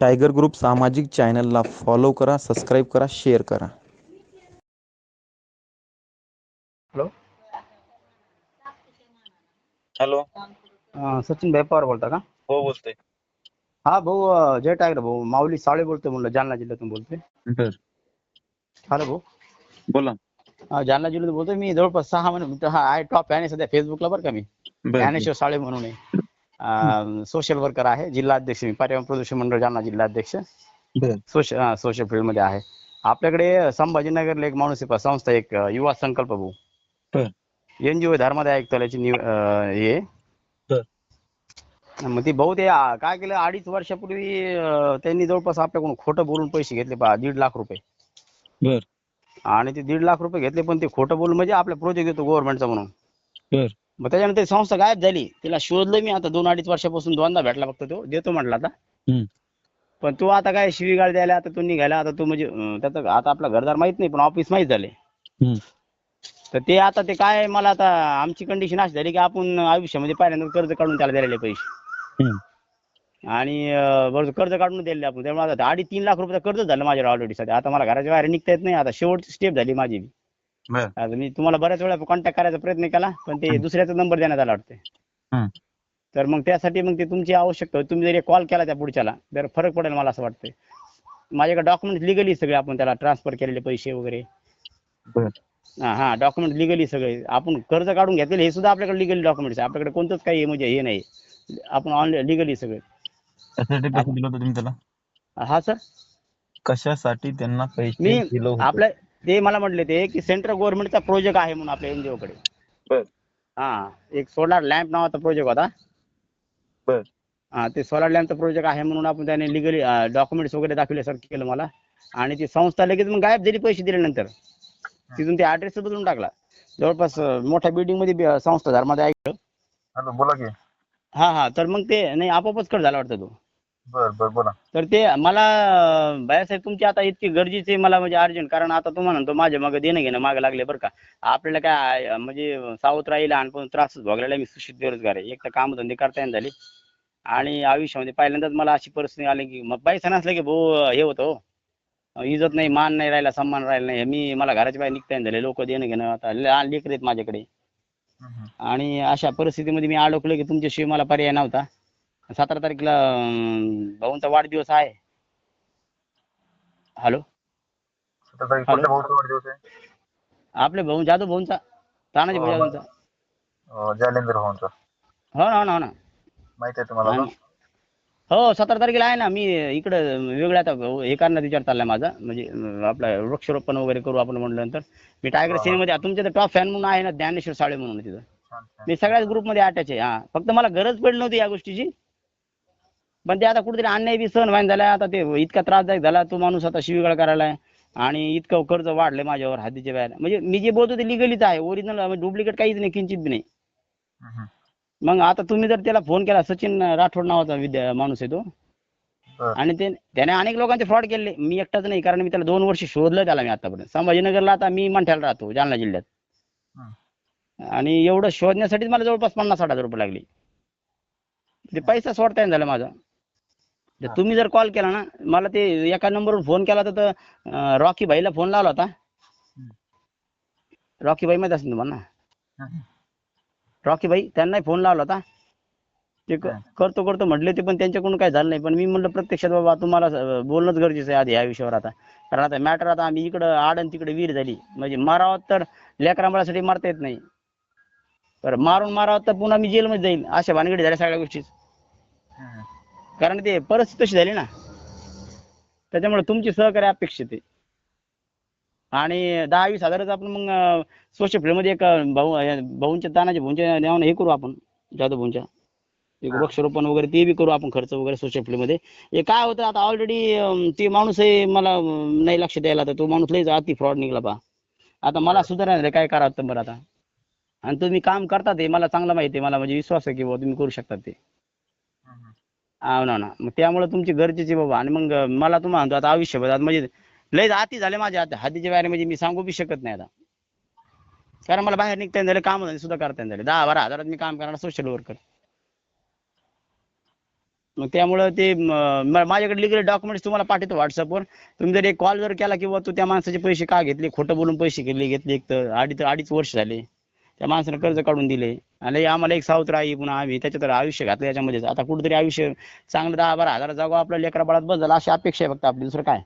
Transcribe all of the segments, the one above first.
Tiger group सामाजिक चॅनलला follow करा सबस्क्राईब करा शेअर करा. हॅलो हॅलो अं, सचिन भाई पवार बोलता का? हो बोलतोय. हा भाऊ अं, जय टायगर भाऊ. माऊली साळे बोलतोय म्हणलं जालना जिल्ह्यातून बोलतोय. बर. हॅलो भाऊ. बोला. अं, जालना जिल्ह्यातून बोलतोय. मी जवळपास सहा महिने हा आहे टॉप आहे सध्या फेसबुकला बरं का मी. बर. ज्ञानेश्वर साळे म्हणून आहे. सोशल वर्कर आहे जिल्हा अध्यक्ष मी. पर्यावरण प्रदूषण मंडळ जालना जिल्हा अध्यक्ष. बर. सोशल सोशल फील्डमध्ये आहे. आपल्याकडे संभाजीनगरला एक माणूस संस्था एक युवा संकल्प भाऊ. एनजीओ धर्मादाय अं, हे. मग ती भाऊ ते काय केलं अडीच वर्षापूर्वी त्यांनी जवळपास आपल्याकडून खोटं बोलून पैसे घेतले पहा दीड लाख रुपये. आणि ते दीड लाख रुपये घेतले पण ते खोटं बोलून म्हणजे आपला प्रोजेक्ट येतो गव्हर्नमेंटचा म्हणून. मग त्याच्यानंतर ती संस्था गायब झाली. तिला शोधलं मी. आता दोन अडीच वर्षापासून दोनदा भेटला फक्त तो. देतो म्हटला आता. हम्म. पण तो आता काय शिवीगाळ द्यायला आता तो निघाला आता तो म्हणजे अं, त्याचं आता आपला घरदार माहीत नाही पण ऑफिस माहीत झाले. हम्म. तर ते आता ते काय मला आता आमची कंडिशन अशी झाली की आपण आयुष्यामध्ये पहिल्यांदा कर्ज काढून त्याला दिलेले पैसे. हम्म. आणि अं, बरं कर्ज काढून दिले आपण. त्यामुळे आता अडीच तीन लाख रुपये कर्ज झालं माझ्यावर ऑलरेडी सध्या. आता मला घराच्या बाहेर निघता येत नाही. आता शेवटची स्टेप झाली माझी बी. बर. आता मी तुम्हाला बऱ्याच वेळा कॉन्टॅक्ट करायचा प्रयत्न केला पण ते दुसऱ्याचा नंबर देण्यात आला वाटते. तर मग त्यासाठी मग ते तुमची आवश्यकता तुम्ही जर कॉल केला त्या पुढच्याला तर फरक पडेल मला असं वाटतंय. माझ्याकडे डॉक्युमेंट लिगली सगळे आपण त्याला ट्रान्सफर केलेले पैसे वगैरे. हा हा डॉक्युमेंट लिगली सगळे. आपण कर्ज काढून घेतलेले हे सुद्धा आपल्याकडे लिगली डॉक्युमेंट्स आहे. आपल्याकडे कोणतंच काही म्हणजे हे नाही. आपण ऑनलाईन लिगली सगळे. हा सर कशासाठी त्यांना पैसे मी आपल्या ते मला म्हटले ते की सेंट्रल गव्हर्नमेंटचा प्रोजेक्ट आहे म्हणून आपल्या एनजीओ कडे. बर. हा एक सोलार लॅम्प नावाचा प्रोजेक्ट होता. बर. हा ते सोलार लॅम्पचा प्रोजेक्ट आहे म्हणून आपण त्याने लिगली डॉक्युमेंट्स वगैरे दाखवल्यासारखं केलं मला. आणि ती संस्था लगेच मग गायब झाली पैसे दिल्यानंतर. तिथून ते ऍड्रेस बदलून टाकला. जवळपास मोठ्या बिल्डिंगमध्ये संस्था धर्मादाय ऐकलं बोला की. हा हा तर मग ते नाही आपोआपच कट झाला वाटतं तो. बर बर बोला. तर ते मला बाळासाहेब तुमची आता इतकी गरजेची आहे मला म्हणजे अर्जंट. कारण आता तुम्हाला म्हणतो माझ्या मागे देणं घेणं मागे लागले बरं का. आपल्याला काय म्हणजे सावत्र राहिला आणि त्रास भोगलेला मी सुशिक्षित बेरोजगार आहे. एक तर कामधंदे करता येणं झाले. आणि आयुष्यामध्ये पहिल्यांदाच मला अशी परिस्थिती आली की मग पैसा नसला की भाऊ हे होतं हो. इज्जत नाही मान नाही राहिला सन्मान राहिला नाही. मी मला घराच्या बाहेर निघता येणं झाले. लोक देणं घेणं आता लहान लेकर आहेत माझ्याकडे. आणि अशा परिस्थितीमध्ये मी अडकलो की तुमच्याशिवाय मला पर्याय नव्हता. सतरा तारखेला भाऊंचा वाढदिवस आहे. हॅलो कुठल्या भाऊचा वाढदिवस आहे? आपले भाऊ जाधव भाऊंचा तानाजी भाऊ जाधवचा अं, जालेंद्र भाऊंचा. हो ना हो ना हो ना. माहिती आहे तुम्हाला आणि- हो सतरा तारखेला आहे ना मी इकडं वेगळं आता हे करण्यात विचार चाललाय माझा. म्हणजे अं, आपलं वृक्षारोपण वगैरे करू आपण म्हटल्यानंतर. मी टायगर सिनेमध्ये तुमच्या टॉप फॅन म्हणून आहे ना ज्ञानेश्वर साळे म्हणून तिथं. छान छान. मी सगळ्याच ग्रुपमध्ये अटॅच आहे. हा फक्त मला गरज पडली नव्हती या गोष्टीची. पण ते आता कुठेतरी अन्याय बी सहन व्हायला झाला आता ते इतका त्रासदायक झाला तो माणूस आता शिवीगाळ करायलाय. आणि इतकं कर्ज वाढलंय माझ्यावर हद्दीच्या बाहेर. म्हणजे मी जे बोलतो ते लिगलीच आहे. ओरिजिनल डुप्लिकेट काहीच नाही किंचित बी नाही. मग आता तुम्ही जर त्याला फोन केला सचिन राठोड नावाचा विद्या माणूस आहे तो. आणि ते त्याने अनेक लोकांचे फ्रॉड केले. मी एकटाच नाही कारण मी त्याला दोन वर्ष शोधलं त्याला मी आतापर्यंत. संभाजीनगरला आता मी मंठ्याला राहतो जालना जिल्ह्यात. आणि एवढं शोधण्यासाठीच मला जवळपास पन्नास साठ हजार रुपये लागले. ते पैसा सोडता येईन झाला माझा. तुम्ही जर कॉल केला ना मला ते एका नंबरवर फोन केला तर रॉकी भाईला फोन लावला होता. रॉकी भाई माहिती असेल तुम्हाला? ना. रॉकी भाई त्यांनाही फोन लावला होता. ते करतो करतो म्हटले ते पण त्यांच्याकडून काय झालं नाही. पण मी म्हणलं प्रत्यक्षात बाबा तुम्हाला बोलणंच गरजेचं आहे आधी या विषयावर आता. कारण आता मॅटर आता आम्ही इकडं आड आणि तिकडे वीर झाली. म्हणजे मारावं तर लेकरांबाळासाठी मारता येत नाही. तर मारून मारावं तर पुन्हा मी जेलमध्ये जाईल अशा भानगडी झाल्या सगळ्या गोष्टी हम्म. कारण ते परिस्थिती तशी झाली ना. त्याच्यामुळे तुमची सहकार्य अपेक्षित आहे. आणि दहा वीस हजाराचं आपण मग सोशल फील्डमध्ये एक भाऊ भाऊंच्या तानाच्या भाऊंच्या नावानं हे करू आपण जाधव भाऊंच्या. एक वृक्षारोपण वगैरे ते बी करू आपण खर्च वगैरे सोशल फील्डमध्ये हे काय होतं आता ऑलरेडी ते माणूस आहे मला नाही लक्ष द्यायला तर तो माणूस लय अति फ्रॉड निघला बा. आता मला सुधारणार काय करावं तर बरं आता. आणि तुम्ही काम करता ते मला चांगलं माहिती आहे मला म्हणजे विश्वास आहे की बाबा तुम्ही करू शकता ते. हो ना ना. मग त्यामुळे तुमची गरजेची बाबा. आणि मग मला तुम्हाला म्हणतो आता आयुष्यभर आता म्हणजे लय हाती झाले माझ्या आता. हातीच्या बाहेर म्हणजे मी सांगू बी शकत नाही आता. कारण मला बाहेर निघता झाले काम सुद्धा करता झाले. दहा बारा हजारात मी काम करणार सोशल वर्कर मग त्यामुळं ते माझ्याकडे लिगल डॉक्युमेंट्स तुम्हाला पाठवतो व्हॉट्सअपवर तुम्ही जर एक कॉल जर केला किंवा तू त्या माणसाचे पैसे का घेतले? खोटं बोलून पैसे घेतले घेतले एक तर. अडीच अडीच वर्ष झाले. त्या माणसानं कर्ज काढून दिले. आणि आम्हाला एक सावत्र आई पुन्हा आम्ही त्याच्यात तर आयुष्य घातलं याच्यामध्ये आता कुठेतरी आयुष्य चांगलं दहा बारा हजार जागो आपल्या लेकरा बाळात बदल अशी अपेक्षा आहे फक्त आपली. दुसरं काय?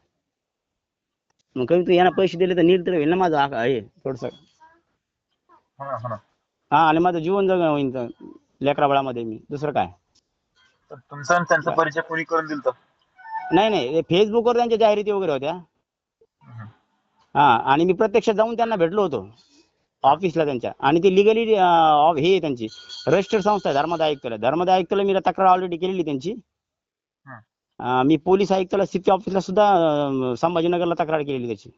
मग कमी तू यांना पैसे दिले तर नील तर होईल ना माझं हे थोडस. हो हो हा आणि माझं जीवन जगणं होईल लेकरा बाळामध्ये मी. दुसरं काय? तुमचा त्यांचा परिचय कोणी करून दिलता नाही नाही. फेसबुकवर त्यांच्या जाहिराती वगैरे होत्या. हा आणि मी प्रत्यक्ष जाऊन त्यांना भेटलो होतो. ऑफिसला त्यांच्या. आणि ती लिगली हे आहे त्यांची. रजिस्टर्ड संस्था आहे धर्मादाय आयुक्तालय धर्मादाय आयुक्तालय मी तक्रार ऑलरेडी केलेली त्यांची. मी पोलीस आयुक्तालय सिटी ऑफिसला सुद्धा संभाजीनगरला तक्रार केलेली त्याची.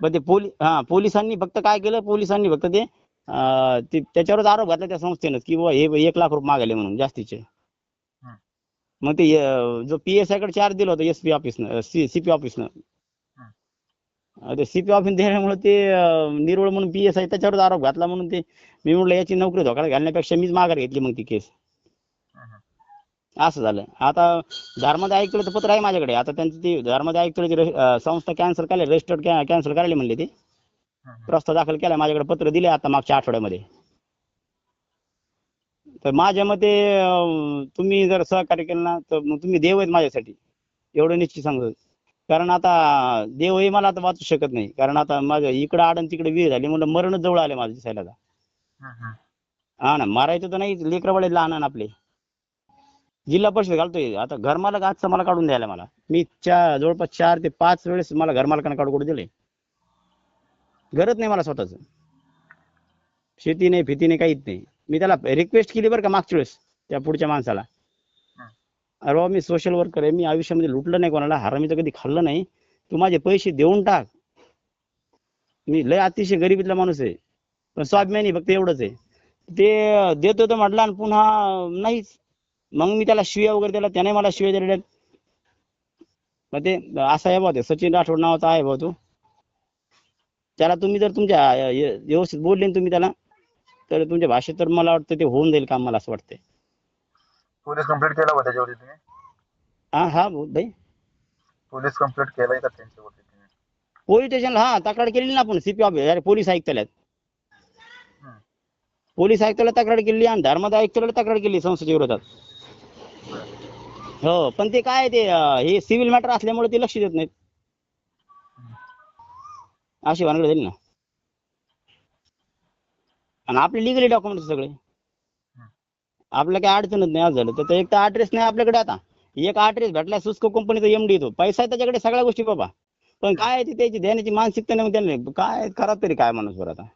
पण ते पोलीस हा पोलिसांनी फक्त काय केलं? पोलिसांनी फक्त ते त्याच्यावरच आरोप घातला त्या संस्थेनं की हे एक लाख रुपये मागले म्हणून जास्तीचे. हं. मग ते जो पी एस आयकडे चार्ज दिला होता एस पी ऑफिसनं सीपी ऑफिसनं ते सीपी ऑफिस देण्यामुळे ते अं, निरोळ म्हणून पी एस आय त्याच्यावरच आरोप घातला म्हणून ते मी म्हटलं याची नोकरी धोक्यात घालण्यापेक्षा मीच माघार घेतली मग ती केस असं झालं. आता धर्मादाय आयुक्तचं पत्र आहे माझ्याकडे. आता त्यांची ती धर्मादाय आयुक्तची संस्था कॅन्सल केली रजिस्टर्ड कॅन्सल करायला म्हणले ते. प्रस्ताव दाखल केला माझ्याकडे पत्र दिले आता मागच्या आठवड्यामध्ये. तर माझ्या मते तुम्ही जर सहकार्य केलं ना तर मग तुम्ही देव आहेत माझ्यासाठी. एवढं निश्चित सांगतो. कारण आता देवही मला आता वाचू शकत नाही. कारण आता माझं इकडं आडन तिकडे विहीर झाली म्हणलं मरणच जवळ आले माझं दिसायला. आता. हा. ना मारायचं तर नाही लेकरं बाळे लहान आहे ना आपले. जिल्हा परिषद घालतोय. आता घरमालक आजचं मला काढून द्यायला मला. मी चा जवळपास चार ते पाच वेळेस मला घरमालकानं काढून दिले गरज नाही मला स्वतःच. शेती नाही फिती नाही काहीच नाही. मी त्याला रिक्वेस्ट केली बरं का मागच्या वेळेस त्या पुढच्या माणसाला. अरे बाबा मी सोशल वर्कर आहे मी आयुष्यामध्ये लुटलं नाही कोणाला हरामीचं कधी खाल्लं नाही. तू माझे पैसे देऊन टाक. मी लय अतिशय गरिबीतला माणूस आहे. पण स्वाभिमानी फक्त एवढंच आहे. ते देतो तर म्हटलं आणि पुन्हा नाहीच. मग मी त्याला शिव्या वगैरे दिला त्याने मला शिव्या दिलेल्या. मग ते असा आहे भाऊ ते सचिन राठोड नावाचा आहे भाऊ तो. त्याला तुम्ही जर तुमच्या व्यवस्थित बोलले तुम्ही त्याला तर तुमच्या भाषेत तर मला वाटतं ते होऊन जाईल काम मला असं वाटतंय. पोलीस कंप्लेंट केला होता त्याच्यावरती तुम्ही? हा हा भाऊ भाई पोलीस कंप्लेंट केलाय का त्यांच्यावरती तुम्ही? पोलीस स्टेशनला हा तक्रार केलेली ना आपण सीपी ऑफिस अरे पोलीस आयुक्तालयात. हम्म. पोलीस आयुक्तालयात तक्रार केली आणि धर्मादाय आयुक्तालयाला तक्रार केली संस्थेच्या विरोधात. हो पण ते काय ते अं, हे सिव्हिल मॅटर असल्यामुळे ते लक्ष देत नाहीत. अशी भानगड झाली ना. आणि आपले लिगली डॉक्युमेंट सगळे. आपल्याला काही अडचणच नाही आज झालं. तर ते एक तर ऍड्रेस नाही आपल्याकडे आता. एक ऍड्रेस भेटला सुस्को कंपनीचा एमडी येतो पैसा आहे त्याच्याकडे सगळ्या गोष्टी बाबा. पण काय ते त्याची देण्याची मानसिकता नाही मग त्यांनी काय करा तरी काय माणूस बरं आता.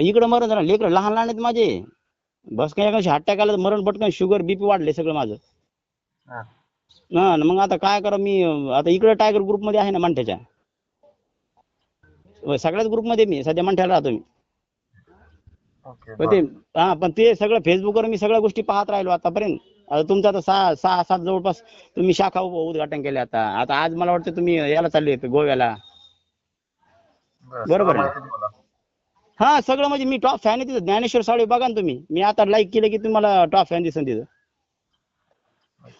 इकडं मरण झालं. लेकरं लहान लहान आहेत माझे. बस काही एका अटॅक आला तर मरण पटकन शुगर बीपी वाढले सगळं माझं. हा. न मग आता काय करा मी आता इकडे टायगर ग्रुपमध्ये आहे ना मंठ्याच्या. सगळ्याच ग्रुपमध्ये मी सध्या मंठ्याला राहतो मी. पण ते हा पण ते सगळं फेसबुकवर मी सगळ्या गोष्टी पाहत राहिलो आतापर्यंत. आता तुमचं आता सहा सहा सात जवळपास तुम्ही शाखा उद्घाटन केले आता. आता आज मला वाटतं तुम्ही याला चालले आहेत गोव्याला. बरं, बरोबर आहे. हा सगळं म्हणजे मी टॉप फॅन आहे तिथं. ज्ञानेश्वर साळवे बघा ना तुम्ही. मी आता लाईक केलं की तुम्हाला टॉप फॅन दिसन तिथं.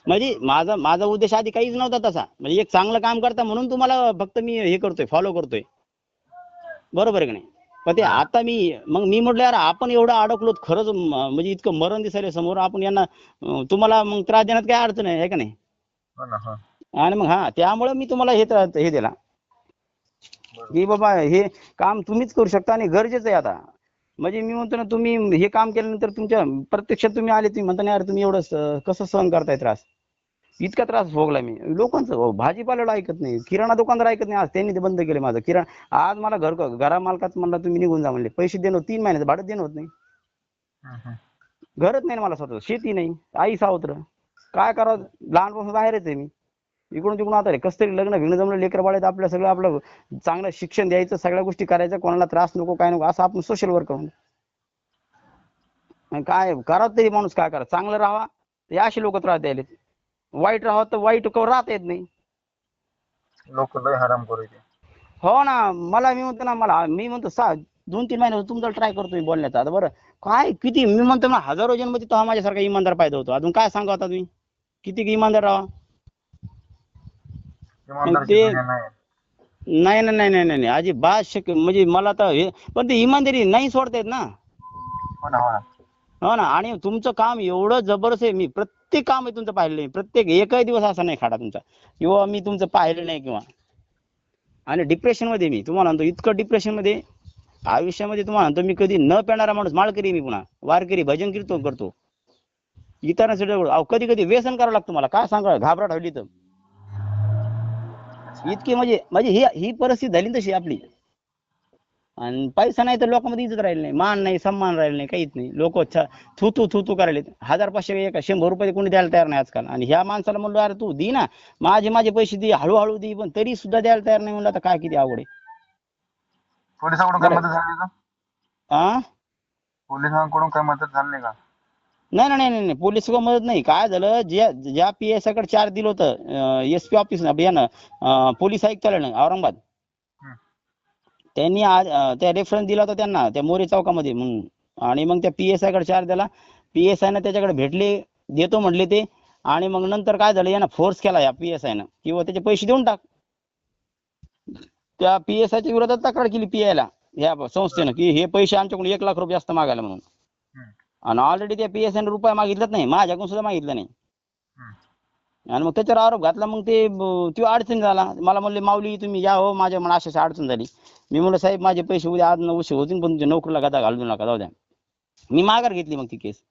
म्हणजे माझा माझा उद्देश आधी काहीच नव्हता तसा. म्हणजे एक चांगलं काम करता म्हणून तुम्हाला फक्त मी हे करतोय फॉलो करतोय. बरोबर आहे का नाही? पण ते आता मी मग मी म्हटलं यार आपण एवढं अडकलो खरंच म्हणजे इतकं मरण दिसायला समोर आपण यांना तुम्हाला मग त्रास देण्यात काय अडचण आहे का नाही? हो हा. आणि मग हा त्यामुळे मी तुम्हाला हे हे दिला. की बाबा हे काम तुम्हीच करू शकता आणि गरजेचं आहे आता. म्हणजे मी म्हणतो ना तुम्ही हे काम केल्यानंतर तुमच्या प्रत्यक्षात तुम्ही आले तुम्ही म्हणता ना यार तुम्ही एवढं कसं सहन करताय त्रास? इतका त्रास भोगला मी. लोकांचं भाजीपाल्याला ऐकत नाही. किराणा दुकानदार ऐकत नाही. आज त्यांनी ते बंद केले माझं किराणा. आज मला घर घरा मालकात म्हणला तुम्ही निघून जा म्हणले. पैसे देणं तीन महिन्याचं भाडं देणं होत नाही. घरच नाही मला स्वतः शेती नाही. आई सावत्र. काय करावं? लहानपासून बाहेरच आहे मी. इकडून तिकडून आता रे कसं तरी लग्न भिग्न जमलं लेकर बाळात आपलं सगळं आपलं चांगलं शिक्षण द्यायचं सगळ्या गोष्टी करायच्या कोणाला त्रास नको काय नको असं आपण सोशल वर्क काय करावं तरी माणूस काय करा? चांगलं राहावा. हे असे लोक त्रास द्यायले वाईट राहावं तर वाईट कवर राहता येत नाही. लोक लय हराम करू इथे हो ना मला मी म्हणतो ना मला मी म्हणतो सा दोन तीन महिने तुमचा ट्राय करतोय बोलण्याचा. आता बरं काय किती मी म्हणतो ना हजारो जन्मती तो हा माझ्यासारखा इमानदार पाहिजे होतो. अजून काय सांगा आता तुम्ही? किती इमानदार राहा इमानदारीची ते- दुनिया नाही नाही. नाही नाही नाही नाही नाही. अजिबात शक्य म्हणजे मला तर हे पण ते इमानदारी नाही सोडतायत ना. हो ना हो ना. हो ना आणि तुमचं काम एवढं जबरदस्त आहे मी प्रत्येक काम आहे तुमचं पाहिलं नाही प्रत्येक एकही दिवस असा नाही खाडा तुमचा. किंवा मी तुमचं पाहिलं नाही किंवा. आणि डिप्रेशनमध्ये मी तुम्हाला म्हणतो इतकं डिप्रेशनमध्ये आयुष्यामध्ये तुम्हाला म्हणतो मी कधी न पेणारा माणूस माळकरी मी पुन्हा. वारकरी भजन कीर्तन करतो. इतरांसाठी कधी कधी व्यसन करावं लागतं मला. काय सांगा घाबराट हवली तर. इतकी म्हणजे म्हणजे ही ही परिस्थिती झाली ना तशी आपली. आणि पैसा नाही तर लोकांमध्ये इज्जत राहिली नाही मान नाही सन्मान राहिला नाही काहीच नाही. लोक थू तू थू तू करायले हजार पाचशे एक शंभर रुपये कोणी द्यायला तयार नाही आजकाल. आणि ह्या माणसाला म्हणलो अरे तू दे ना. माझे माझे पैसे दे हळूहळू दे पण तरी सुद्धा द्यायला तयार नाही. म्हणलं आता काय किती अवघड आहे. पोलिसांकडून काय. मदत झाली नाही का? नाही नाही नाही नाही पोलीस मदत नाही. काय झालं? ज्या ज्या पी एसकडे चार्ज दिलं होतं एस पी ऑफिस यानं पोलीस आयुक्तालयानं औरंगाबाद. त्यांनी आज त्या रेफरन्स दिला होता त्यांना त्या मोरे चौकामध्ये. म्हणून आणि मग त्या पी एस आयकडे चार्ज दिला. पी एस आय न त्याच्याकडे भेटले देतो म्हटले ते. आणि मग नंतर काय झालं यानं फोर्स केला या पी एस आय न. किंवा त्याचे पैसे देऊन टाक. त्या पी एस आयच्या विरोधात तक्रार केली पी आय ला या संस्थेनं की हे पैसे आमच्याकडून एक लाख रुपये जास्त मागायला म्हणून. आणि ऑलरेडी त्या पी एस आय रुपये मागितलाच नाही. माझ्याकडून सुद्धा मागितलं नाही. आणि मग त्याच्यावर आरोप घातला मग ते तो अडचण झाला मला म्हणले माऊली तुम्ही या हो माझ्या मला अशी अडचण झाली. मी म्हणलं साहेब माझे पैसे उद्या आज न उशीर होतील पण तुमच्या नोकरीला गदा घालू नका जाऊ द्या. मी माघार घेतली मग ती केस.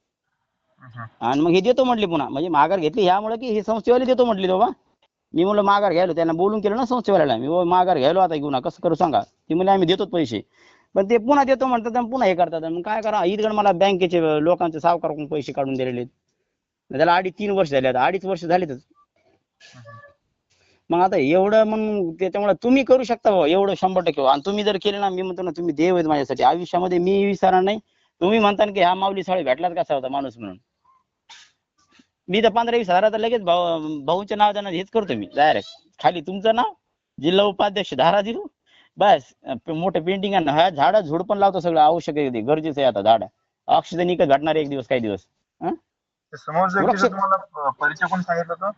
आणि मग हे देतो म्हटले पुन्हा. म्हणजे माघार घेतली ह्यामुळे की हे संस्थेवाले देतो म्हटले बाबा. मी म्हणलं माघार घ्यायलो. त्यांना बोलून केलं ना संस्थेवाल्याला. मी "ओ, माघार घ्यायलो आता घेऊ ना कसं करू सांगा. ते म्हणले आम्ही देतो पैसे. पण ते पुन्हा देतो म्हणतात पुन्हा हे करतात. मग काय करा इथकडे मला बँकेचे लोकांचे सावकाराकडून पैसे काढून दिलेले आहेत. त्याला अडीच तीन वर्ष झाले आता. अडीच वर्ष झालेतच मग आता एवढं मग त्याच्यामुळे तुम्ही करू शकता बाबा एवढं शंभर टक्के आणि तुम्ही जर केलं ना मी म्हणतो ना तुम्ही देव आहेत माझ्यासाठी. आयुष्यामध्ये मी विसरणार नाही. तुम्ही म्हणता की हा माऊली साळे भेटलाच कसा होता माणूस म्हणून? मी तर पंधरा वीस हजाराचा लगेच भाऊ नाव त्यांना हेच करतो मी डायरेक्ट खाली तुमचं नाव जिल्हा उपाध्यक्ष धाराशिव बस अं, मोठं पेंटिंग आणि हा झाडं झुड पण लावतो सगळं. आवश्यक गरजेचं आहे आता झाड. ऑक्सिजन इकत भेटणार आहे एक दिवस काही दिवस. हं? ते व्यक्तीचं तुम्हाला परिचय कोण सांगितलं होतं?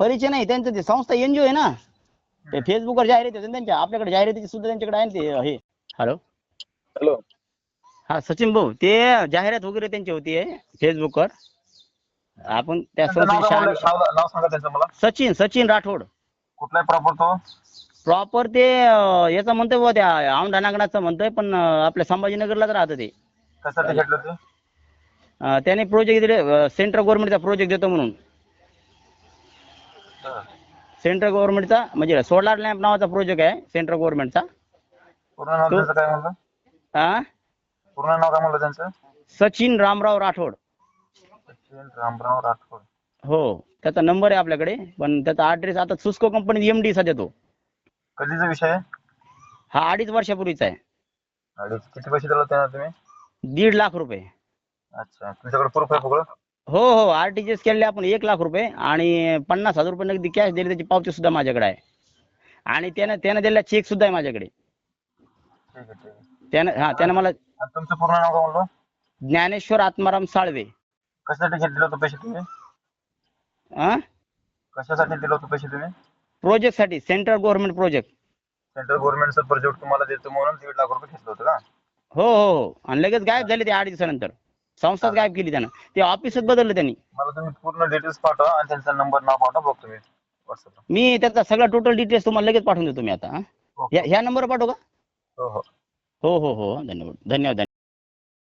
परिचय नाही त्यांचं ते संस्था एनजीओ आहे ना. ते फेसबुकवर जाहिराती होते ना त्यांच्या आपल्याकडे जाहिरातीची सुद्धा त्यांच्याकडे आहे ना ते हे. हॅलो हॅलो हा सचिन भाऊ ते जाहिरात वगैरे त्यांची होती फेसबुकवर आपण त्या त्यांचं नाव काय म्हणलं? संस्थेच्या नाव नाव सांगा त्यांचं मला. सचिन सचिन राठोड. कुठला प्रॉपर तो? प्रॉपर ते अं, याचं म्हणतोय बुवा त्या औंढा नागनाथचं म्हणतोय पण अं, आपल्या संभाजीनगरलाच राहतं ते. कशासाठी घेतलं ते? अं, त्याने प्रोजेक्ट दिले सेंट्रल गव्हर्नमेंटचा प्रोजेक्ट देतो म्हणून. सेंट्रल गव्हर्नमेंटचा म्हणजे सोलार लॅम्प नावाचा प्रोजेक्ट आहे सेंट्रल गव्हर्नमेंटचा पूर्ण नाव त्यांचं काय म्हणलं? हा पूर्ण नाव काय म्हणलं त्यांचं? सचिन रामराव राठोड. सचिन रामराव राठोड. हो त्याचा नंबर आहे आपल्याकडे पण त्याचा ऍड्रेस आता सुस्को कंपनी एमडी सध्या तो. कधीचा विषय आहे? हा अडीच वर्षापूर्वीचा आहे. अडीच किती पैसे दिले होते ना तुम्ही? दीड लाख रुपये. अच्छा. तुमच्याकडे प्रूफ आहे सगळं? हो हो. आरटीजीएस केलेले आपण एक लाख रुपये आणि पन्नास हजार रुपये नगदी कॅश दिली त्याची पावती सुद्धा माझ्याकडे आहे. आणि त्यानं त्यानं दिलेला चेक सुद्धा आहे माझ्याकडे. ठीक आहे ठीक आहे. त्यानं हा त्यानं मला आणि तुमचं पूर्ण नाव काय म्हणलं? ज्ञानेश्वर आत्माराम साळवे. कशासाठी घेतले होते पैसे तुम्ही? हा कशासाठी दिले होते पैसे तुम्ही? प्रोजेक्टसाठी सेंट्रल गव्हर्नमेंट प्रोजेक्ट सेंट्रल गव्हर्नमेंटचं प्रोजेक्ट तुम्हाला देतो म्हणून दीड लाख रुपये घेतलं होतं का? हो हो हो. आणि लगेच गायब झाले ते आठ दिवसानंतर. संस्थाच गायब केली त्यानं. ते ऑफिसच बदललं त्यांनी. मला तुम्ही पूर्ण डिटेल्स पाठवा आणि त्यांचा नंबर नाव पाठवा बघतो मी व्हॉट्सअपला मी त्याचा सगळा टोटल डिटेल्स तुम्हाला लगेच पाठवून देतो मी आता हा? ह्या ह्या नंबर पाठवू का? हो हो. हो हो हो. धन्यवाद धन्यवाद.